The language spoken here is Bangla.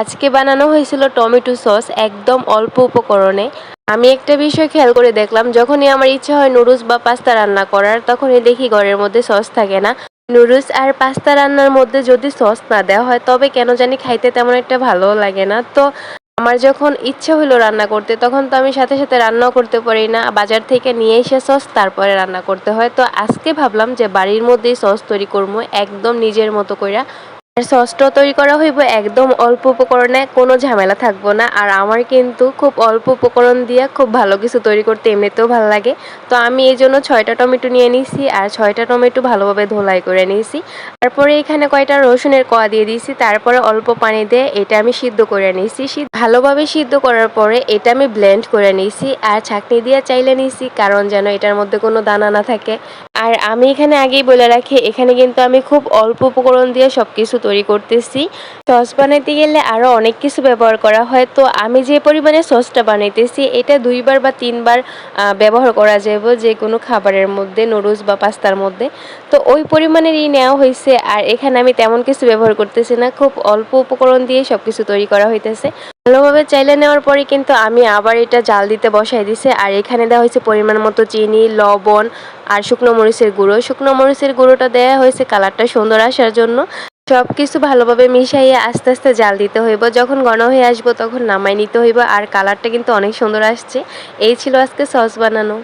আজকে বানানো হয়েছিল টমেটো সস একদম অল্প উপকরণে। আমি একটা বিষয় খেয়াল করে দেখলাম, যখনই আমার ইচ্ছা হয় নুডলস বা পাস্তা রান্না করার, তখনই দেখি ঘরের মধ্যে সস থাকে না। নুডলস আর পাস্তা রান্নার মধ্যে যদি সস না দেওয়া হয়, তবে কেন জানি খাইতে তেমন একটা ভালো লাগে না। তো আমার যখন ইচ্ছে হলো রান্না করতে, তখন তো আমি সাথে সাথে রান্নাও করতে পারি না। বাজার থেকে নিয়ে এসে সস তারপরে রান্না করতে হয়। তো আজকে ভাবলাম যে বাড়ির মধ্যেই সস তৈরি করব, একদম নিজের মতো কইরা। আর সসটাও তৈরি করা হইব একদম অল্প উপকরণে, কোনো ঝামেলা থাকব না। আর আমার কিন্তু খুব অল্প উপকরণ দিয়ে খুব ভালো কিছু তৈরি করতে এমনিতেও ভালো লাগে। তো আমি এই জন্য ছয়টা টমেটো নিয়ে নিয়েছি আর ছয়টা টমেটো ভালোভাবে ধোলাই করে নিয়েছি। তারপরে এখানে কয়টা রসুনের কোয়া দিয়ে দিয়েছি। তারপরে অল্প পানি দিয়ে এটা আমি সিদ্ধ করে নিয়েছি। ভালোভাবে সিদ্ধ করার পরে এটা আমি ব্লেন্ড করে নিয়েছি। আর ছাকনি দিয়ে চাইলে নিয়েছি, কারণ যেন এটার মধ্যে কোনো দানা না থাকে। আর আমি এখানে আগেই বলে রাখি, এখানে কিন্তু আমি খুব অল্প উপকরণ দিয়ে সব কিছু তৈরি করতেছি। সস বানাইতে গেলে আরও অনেক কিছু ব্যবহার করা হয়। তো আমি যে পরিমাণে সসটা বানাইতেছি, এটা দুইবার বা তিনবার ব্যবহার করা যাবে যে কোনো খাবারের মধ্যে, নুডলস বা পাস্তার মধ্যে। তো ওই পরিমাণেরই নেওয়া হয়েছে আর এখানে আমি তেমন কিছু ব্যবহার করতেছি না। খুব অল্প উপকরণ দিয়ে সব কিছু তৈরি করা হইতেছে। ভালোভাবে চাইলে নেওয়ার পরে কিন্তু আমি আবার এটা জাল দিতে বসাই দিছে। আর এখানে দেওয়া হয়েছে পরিমাণ মতো চিনি, লবণ আর শুকনো মরিচের গুঁড়ো। শুকনো মরিচের গুঁড়োটা দেওয়া হয়েছে কালারটা সুন্দর আসার জন্য। সব কিছু ভালোভাবে মিশাইয়ে আস্তে আস্তে জাল দিতে হইব। যখন ঘন হয়ে আসব তখন নামাই নিতে হইব। আর কালারটা কিন্তু অনেক সুন্দর আসছে। এই ছিল আজকে সস বানানো।